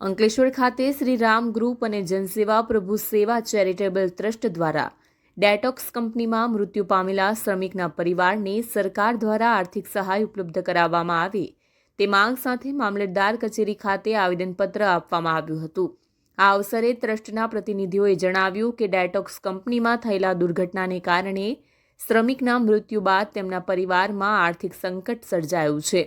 અંકલેશ્વર ખાતે શ્રી રામ ગ્રુપ અને જનસેવા પ્રભુ સેવા ચેરિટેબલ ટ્રસ્ટ દ્વારા ડેટોક્સ કંપનીમાં મૃત્યુ પામેલા શ્રમિકના પરિવારને સરકાર દ્વારા આર્થિક સહાય ઉપલબ્ધ કરાવવામાં આવે. તે માંગ સાથે મામલતદાર કચેરી ખાતે આવેદનપત્ર આપવામાં આવ્યું હતું. આ અવસરે ટ્રસ્ટના પ્રતિનિધિઓએ જણાવ્યું કે ડેટોક્સ કંપનીમાં થયેલા દુર્ઘટનાને કારણે શ્રમિકના મૃત્યુ બાદ તેમના પરિવારમાં આર્થિક સંકટ સર્જાયું છે.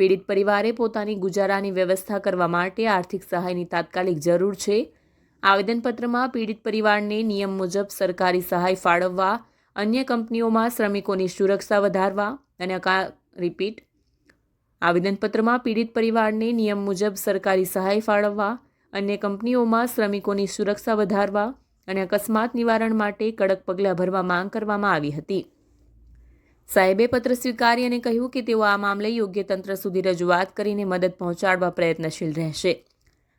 પીડિત પરિવારે પોતાની ગુજારાની વ્યવસ્થા કરવા માટે આર્થિક સહાયની તાત્કાલિક જરૂર છે. આવેદનપત્રમાં પીડિત પરિવારને નિયમ મુજબ સરકારી સહાય ફાળવવા, અન્ય કંપનીઓમાં શ્રમિકોની સુરક્ષા વધારવા અને રિપીટ. આવેદનપત્રમાં પીડિત પરિવારને નિયમ મુજબ સરકારી સહાય ફાળવવા, અન્ય કંપનીઓમાં શ્રમિકોની સુરક્ષા વધારવા અને અકસ્માત નિવારણ માટે કડક પગલાં ભરવા માંગ કરવામાં આવી હતી. સાહેબે પત્ર સ્વીકારી અને કહ્યું કે તેઓ આ મામલે યોગ્ય તંત્ર સુધી રજૂઆત કરીને મદદ પહોંચાડવા પ્રયત્નશીલ રહેશે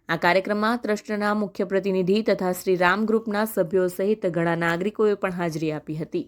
આ કાર્યક્રમમાં ટ્રસ્ટના મુખ્ય પ્રતિનિધિ તથા શ્રી રામ ગ્રુપના સભ્યો સહિત ઘણા નાગરિકોએ પણ હાજરી આપી હતી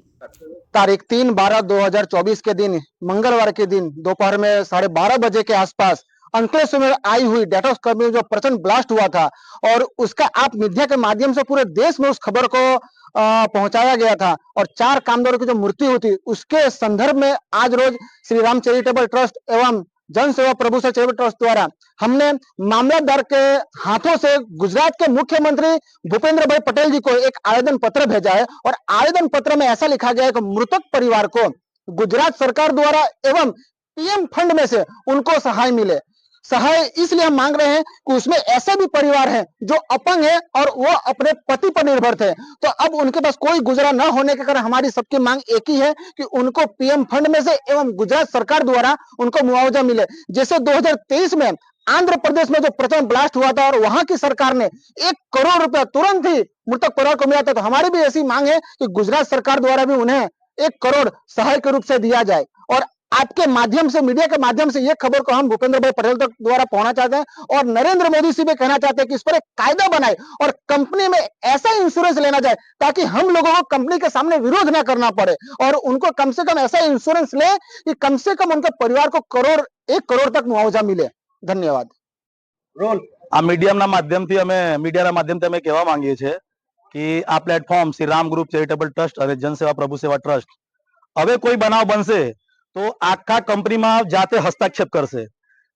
तारीख तीन बारह दो हजार चौबीस के दिन मंगलवार के दिन दोपहर में साढ़े बारह बजे के आसपास अंकलेश्वर में आई हुई डेटॉक्स कंपनी में जो प्रचंड ब्लास्ट हुआ था, और उसका आप मीडिया के माध्यम से पूरे देश में उस खबर को पहुँचाया गया था। और चार कामगारों की जो मृत्यु हुई थी, उसके संदर्भ में आज रोज श्री राम चैरिटेबल ट्रस्ट एवं जन सेवा प्रभु से चैरिटेबल ट्रस्ट द्वारा हमने मामलादार के हाथों से गुजरात के मुख्यमंत्री भूपेंद्र भाई पटेल जी को एक आवेदन पत्र भेजा है, और आवेदन पत्र में ऐसा लिखा गया है कि मृतक परिवार को गुजरात सरकार द्वारा एवं पीएम फंड में से उनको सहाय मिले। सहाय इसलिए हम मांग रहे हैं कि उसमें ऐसे भी परिवार हैं जो अपंग है और वो अपने पति पर निर्भर थे। तो अब उनके पास कोई गुजरा न होने के कारण हमारी सबकी मांग एक ही है कि उनको पीएम फंड में से एवं गुजरात सरकार द्वारा उनको मुआवजा मिले। जैसे 2023 में आंध्र प्रदेश में जो प्रचंड ब्लास्ट हुआ था और वहाँ की सरकार ने एक करोड़ रुपया तुरंत ही मृतक परिवार को मिला था तो हमारी भी ऐसी मांग है कि गुजरात सरकार द्वारा भी उन्हें एक करोड़ सहाय के रूप से दिया जाए। और आपके माध्यम से मीडिया के माध्यम से ये खबर को हम भूपेंद्र भाई पटेल तक द्वारा पहुंचना चाहते हैं और नरेंद्र मोदी से भी कहना चाहते हैं कि इस पर एक कायदा बनाए और कंपनी में ऐसा इंश्योरेंस लेना जाए ताकि हम लोगों को कंपनी के सामने विरोध ना करना पड़े और उनको कम से कम ऐसा इंश्योरेंस ले कि कम से कम उनके परिवार को करोड़ एक करोड़ तक मुआवजा मिले धन्यवाद રોલ આ મીડિયમના માધ્યમથી અમે મીડિયાના માધ્યમથી અમે કહેવા માંગીએ છીએ કે આ platform Shri Ram group charitable trust અને જનસેવા પ્રભુ સેવા ટ્રસ્ટ હવે કોઈ બનાવ બનશે તો આખા કંપનીમાં જાતે હસ્તક્ષેપ કરશે.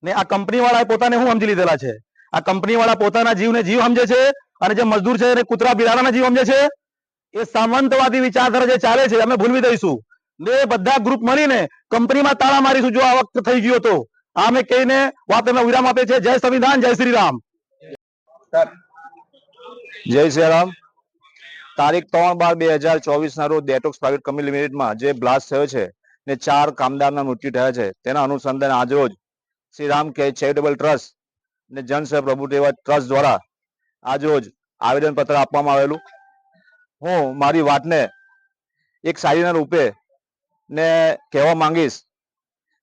ને આ કંપની વાળાએ પોતાને શું સમજી લીધેલા છે? આ કંપની વાળા પોતાના જીવને જીવ સમજે છે? અને જે મજદૂર છે એને કૂતરા બિલાડાના જીવ સમજે છે? એ સામંતવાદી વિચારધારા જે ચાલે છે અમે ભૂલવી દઈશું. ને બધા ગ્રુપ મળીને કંપનીમાં તાળા મારીશું જો આ વખત થઈ ગયો તો. આ મેં કહીને વાત અમે વિરામ આપે છે. જય સંવિધાન જય શ્રી રામ. જય શ્રી રામ. તારીખ ત્રણ બાર બે હજાર ચોવીસ ના રોજ ડેટોક્સ પ્રાઇવેટ કંપની લિમિટેડમાં જે બ્લાસ્ટ થયો છે ને ચાર કામદારના મૃત્યુ થયા છે. તેના અનુસંધાને આજરોજ શ્રી રામ કે ચેરિટેબલ ટ્રસ્ટ ને જનસેવા પ્રભુ સેવા ટ્રસ્ટ દ્વારા આજરોજ આવેદન પત્ર આપવામાં આવેલું. હું મારી વાતને એક શાયરીના રૂપે ને કહેવા માંગીશ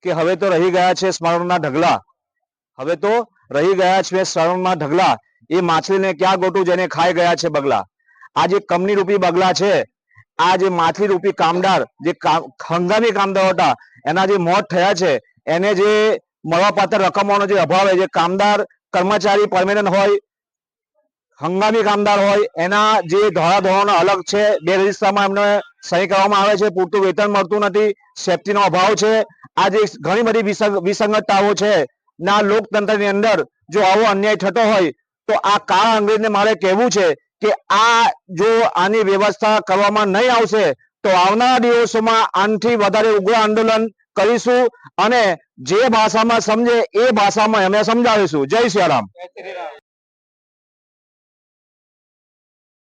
કે હવે તો રહી ગયા છે સ્મરણના ઢગલા. હવે તો રહી ગયા છે સ્મરણના ઢગલા. એ માછલીને ક્યાં ગોટું જેને ખાઈ ગયા છે બગલા. આ જે કમની રૂપી બગલા છે. આ જે માછલી રૂપી કામદાર, જે હંગામી કામદારો હતા, એના જે મોત થયા છે, એને જે મળવાપાત્ર રકમોનો જે અભાવ હોય, જે કામદાર, કર્મચારી પરમેનન્ટ હોય, હંગામી કામદાર હોય, એના જે ધોરણો અલગ છે, બે રજિસ્ટરમાં એમને સહી કરવામાં આવે છે, પૂરતું વેતન મળતું નથી, સેફટીનો અભાવ છે, આ જે ઘણી બધી વિસંગતતાઓ છે, ના લોકતંત્રની અંદર જો આવો અન્યાય થતો હોય, તો આ કાળા અંગ્રેજને મારે કહેવું છે કે આ જો આની વ્યવસ્થા કરવામાં નહીં આવશે, તો આવનારા દિવસોમાં આનાથી વધારે ઉગ્ર આંદોલન કરીશું અને જે ભાષામાં સમજે એ ભાષામાં અમે સમજાવીશું. જય શ્રી રામ.